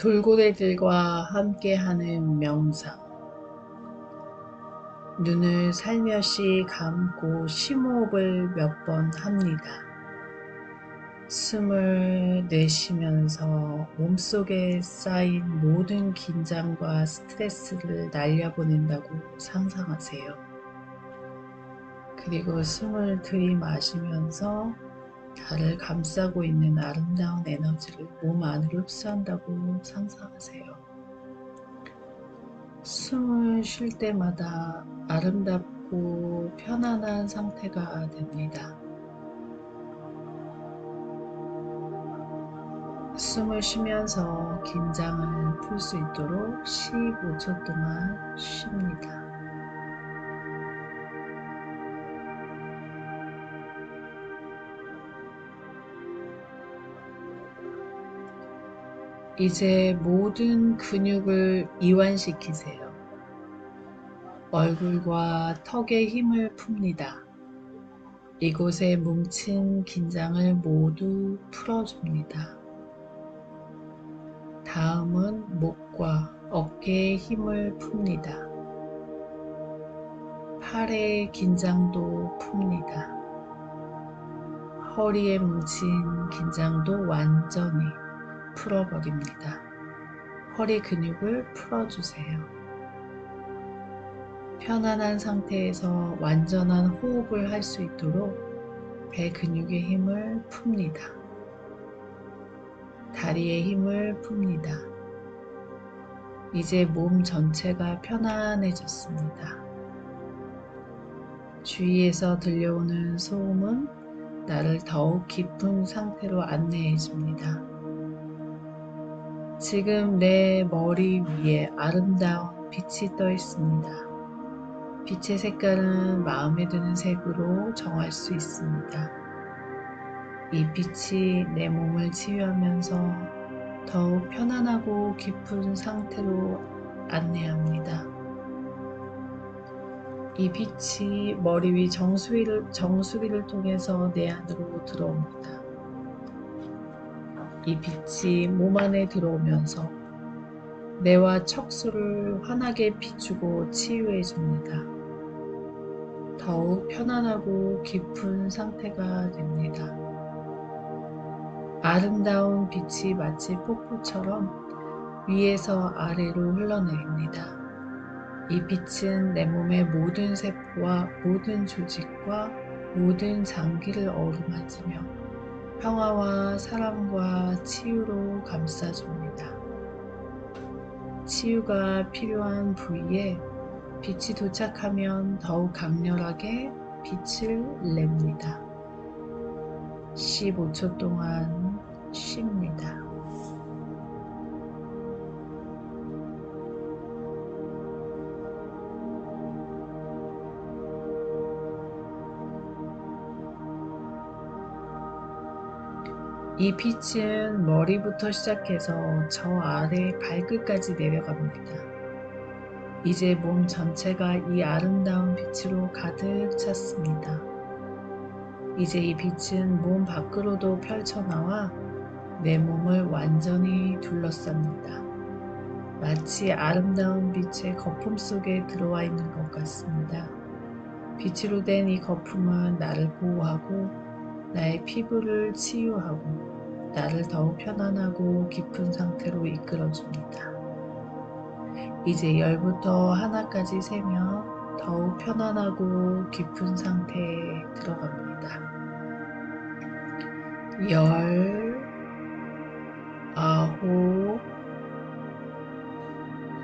돌고래들과 함께하는 명상 눈을 살며시 감고 심호흡을 몇 번 합니다. 숨을 내쉬면서 몸속에 쌓인 모든 긴장과 스트레스를 날려보낸다고 상상하세요. 그리고 숨을 들이마시면서 달을 감싸고 있는 아름다운 에너지를 몸 안으로 흡수한다고 상상하세요. 숨을 쉴 때마다 아름답고 편안한 상태가 됩니다. 숨을 쉬면서 긴장을 풀 수 있도록 15초 동안 쉽니다. 이제 모든 근육을 이완시키세요. 얼굴과 턱에 힘을 풉니다. 이곳에 뭉친 긴장을 모두 풀어줍니다. 다음은 목과 어깨에 힘을 풉니다. 팔의 긴장도 풉니다. 허리에 뭉친 긴장도 완전히 풀어버립니다. 허리 근육을 풀어주세요. 편안한 상태에서 완전한 호흡을 할 수 있도록 배 근육의 힘을 풉니다. 다리의 힘을 풉니다. 이제 몸 전체가 편안해졌습니다. 주위에서 들려오는 소음은 나를 더욱 깊은 상태로 안내해 줍니다. 지금 내 머리 위에 아름다운 빛이 떠 있습니다. 빛의 색깔은 마음에 드는 색으로 정할 수 있습니다. 이 빛이 내 몸을 치유하면서 더욱 편안하고 깊은 상태로 안내합니다. 이 빛이 머리 위 정수리를, 정수리를 통해서 내 안으로 들어옵니다. 이 빛이 몸 안에 들어오면서 뇌와 척수를 환하게 비추고 치유해 줍니다. 더욱 편안하고 깊은 상태가 됩니다. 아름다운 빛이 마치 폭포처럼 위에서 아래로 흘러내립니다. 이 빛은 내 몸의 모든 세포와 모든 조직과 모든 장기를 어루만지며 평화와 사랑과 치유로 감싸줍니다. 치유가 필요한 부위에 빛이 도착하면 더욱 강렬하게 빛을 냅니다. 15초 동안 쉽니다. 이 빛은 머리부터 시작해서 저 아래 발끝까지 내려갑니다. 이제 몸 전체가 이 아름다운 빛으로 가득 찼습니다. 이제 이 빛은 몸 밖으로도 펼쳐나와 내 몸을 완전히 둘러쌉니다. 마치 아름다운 빛의 거품 속에 들어와 있는 것 같습니다. 빛으로 된 이 거품은 나를 보호하고 나의 피부를 치유하고 나를 더욱 편안하고 깊은 상태로 이끌어줍니다. 이제 열부터 하나까지 세며 더욱 편안하고 깊은 상태에 들어갑니다. 열, 아홉,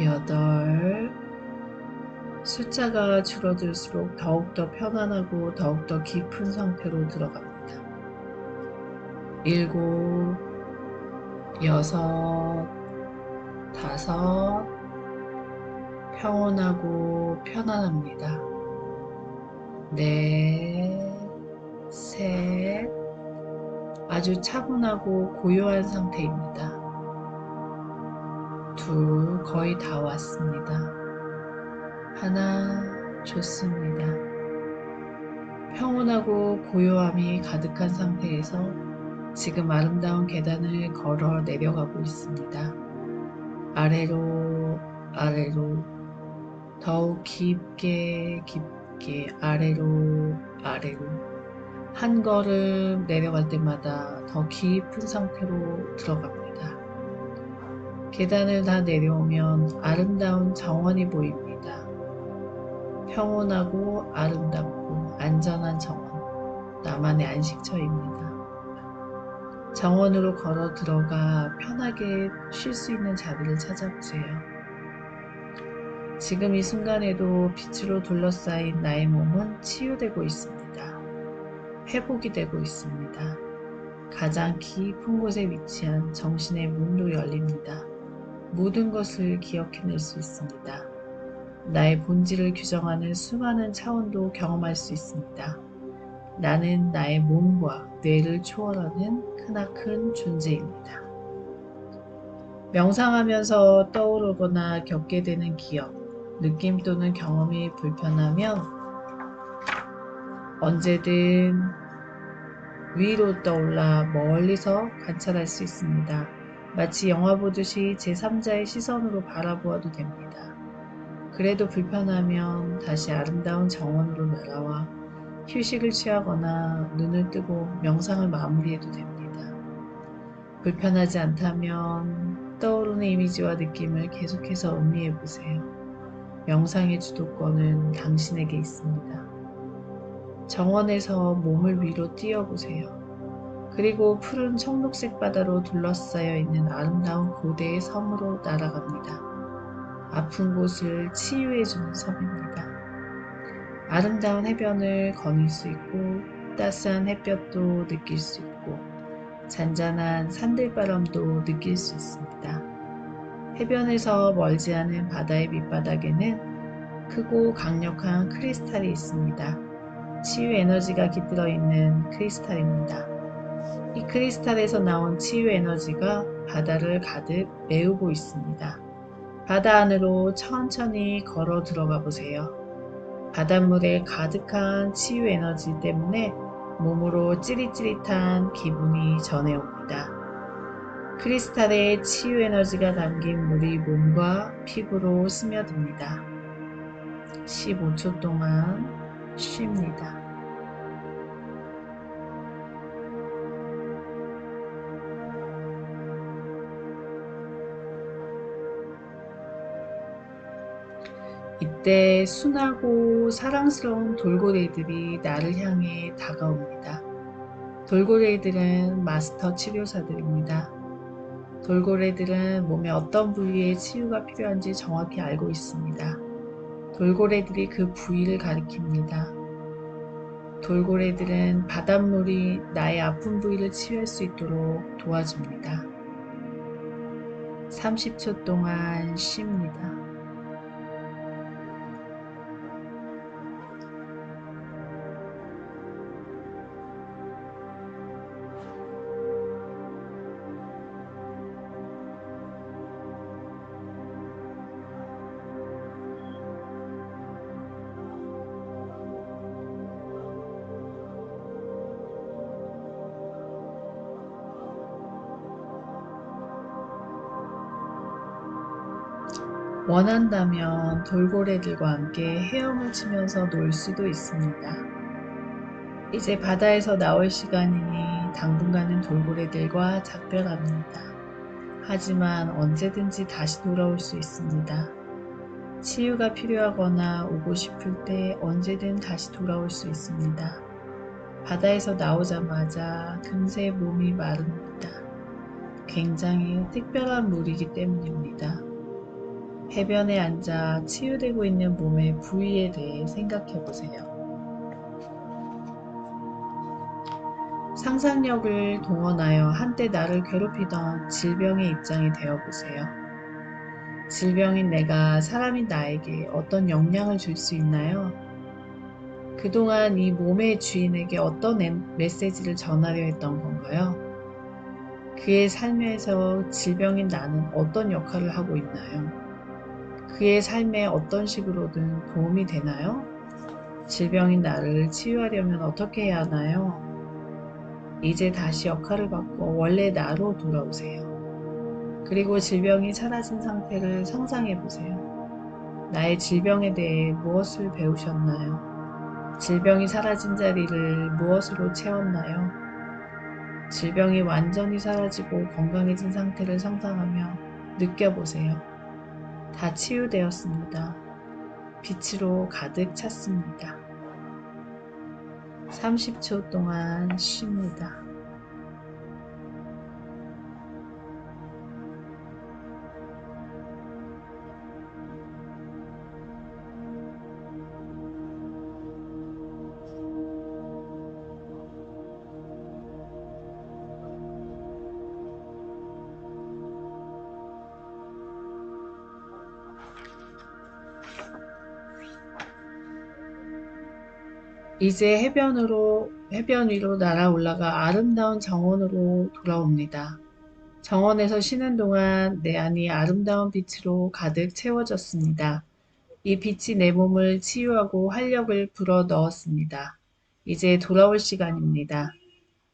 여덟, 숫자가 줄어들수록 더욱더 편안하고 더욱더 깊은 상태로 들어갑니다. 일곱, 여섯, 다섯, 평온하고 편안합니다. 넷, 셋, 아주 차분하고 고요한 상태입니다. 둘, 거의 다 왔습니다. 하나, 좋습니다. 평온하고 고요함이 가득한 상태에서 지금 아름다운 계단을 걸어 내려가고 있습니다. 아래로 아래로 더욱 깊게 깊게 아래로 아래로 한 걸음 내려갈 때마다 더 깊은 상태로 들어갑니다. 계단을 다 내려오면 아름다운 정원이 보입니다. 평온하고 아름답고 안전한 정원, 나만의 안식처입니다. 정원으로 걸어 들어가 편하게 쉴 수 있는 자리를 찾아보세요. 지금 이 순간에도 빛으로 둘러싸인 나의 몸은 치유되고 있습니다. 회복이 되고 있습니다. 가장 깊은 곳에 위치한 정신의 문도 열립니다. 모든 것을 기억해낼 수 있습니다. 나의 본질을 규정하는 수많은 차원도 경험할 수 있습니다. 나는 나의 몸과 뇌를 초월하는 크나큰 존재입니다. 명상하면서 떠오르거나 겪게 되는 기억, 느낌 또는 경험이 불편하면 언제든 위로 떠올라 멀리서 관찰할 수 있습니다. 마치 영화 보듯이 제3자의 시선으로 바라보아도 됩니다. 그래도 불편하면 다시 아름다운 정원으로 날아와 휴식을 취하거나 눈을 뜨고 명상을 마무리해도 됩니다. 불편하지 않다면 떠오르는 이미지와 느낌을 계속해서 음미해 보세요. 명상의 주도권은 당신에게 있습니다. 정원에서 몸을 위로 띄워보세요. 그리고 푸른 청록색 바다로 둘러싸여 있는 아름다운 고대의 섬으로 날아갑니다. 아픈 곳을 치유해주는 섬입니다. 아름다운 해변을 거닐 수 있고 따스한 햇볕도 느낄 수 있고 잔잔한 산들바람도 느낄 수 있습니다. 해변에서 멀지 않은 바다의 밑바닥에는 크고 강력한 크리스탈이 있습니다. 치유 에너지가 깃들어 있는 크리스탈입니다. 이 크리스탈에서 나온 치유 에너지가 바다를 가득 메우고 있습니다. 바다 안으로 천천히 걸어 들어가 보세요. 바닷물에 가득한 치유 에너지 때문에 몸으로 찌릿찌릿한 기분이 전해옵니다. 크리스탈에 치유 에너지가 담긴 물이 몸과 피부로 스며듭니다. 15초 동안 쉽니다. 이때 순하고 사랑스러운 돌고래들이 나를 향해 다가옵니다. 돌고래들은 마스터 치료사들입니다. 돌고래들은 몸의 어떤 부위에 치유가 필요한지 정확히 알고 있습니다. 돌고래들이 그 부위를 가리킵니다. 돌고래들은 바닷물이 나의 아픈 부위를 치유할 수 있도록 도와줍니다. 30초 동안 쉽니다. 원한다면 돌고래들과 함께 헤엄을 치면서 놀 수도 있습니다. 이제 바다에서 나올 시간이니 당분간은 돌고래들과 작별합니다. 하지만 언제든지 다시 돌아올 수 있습니다. 치유가 필요하거나 오고 싶을 때 언제든 다시 돌아올 수 있습니다. 바다에서 나오자마자 금세 몸이 마릅니다. 굉장히 특별한 물이기 때문입니다. 해변에 앉아 치유되고 있는 몸의 부위에 대해 생각해 보세요. 상상력을 동원하여 한때 나를 괴롭히던 질병의 입장이 되어 보세요. 질병인 내가 사람인 나에게 어떤 영향을 줄 수 있나요? 그동안 이 몸의 주인에게 어떤 메시지를 전하려 했던 건가요? 그의 삶에서 질병인 나는 어떤 역할을 하고 있나요? 그의 삶에 어떤 식으로든 도움이 되나요? 질병인 나를 치유하려면 어떻게 해야 하나요? 이제 다시 역할을 바꿔 원래 나로 돌아오세요. 그리고 질병이 사라진 상태를 상상해 보세요. 나의 질병에 대해 무엇을 배우셨나요? 질병이 사라진 자리를 무엇으로 채웠나요? 질병이 완전히 사라지고 건강해진 상태를 상상하며 느껴보세요. 다 치유되었습니다. 빛으로 가득 찼습니다. 30초 동안 쉽니다. 이제 해변으로, 해변 위로 날아 올라가 아름다운 정원으로 돌아옵니다. 정원에서 쉬는 동안 내 안이 아름다운 빛으로 가득 채워졌습니다. 이 빛이 내 몸을 치유하고 활력을 불어 넣었습니다. 이제 돌아올 시간입니다.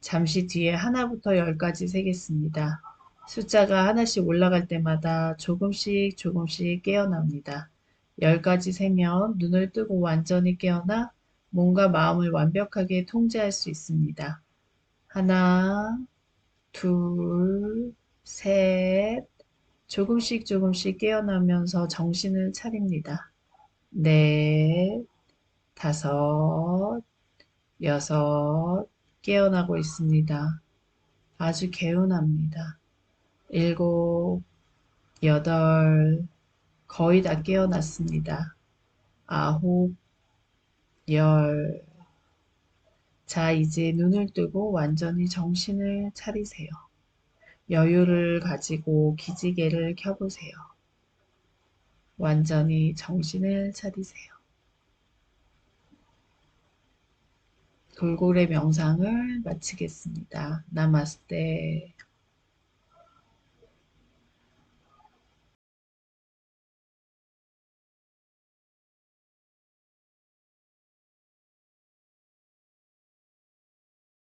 잠시 뒤에 하나부터 열까지 세겠습니다. 숫자가 하나씩 올라갈 때마다 조금씩 조금씩 깨어납니다. 열까지 세면 눈을 뜨고 완전히 깨어나 몸과 마음을 완벽하게 통제할 수 있습니다. 하나, 둘, 셋, 조금씩 조금씩 깨어나면서 정신을 차립니다. 넷, 다섯, 여섯, 깨어나고 있습니다. 아주 개운합니다. 일곱, 여덟, 거의 다 깨어났습니다. 아홉, 열. 자, 이제 눈을 뜨고 완전히 정신을 차리세요. 여유를 가지고 기지개를 켜보세요. 완전히 정신을 차리세요. 돌고래 명상을 마치겠습니다. 나마스테.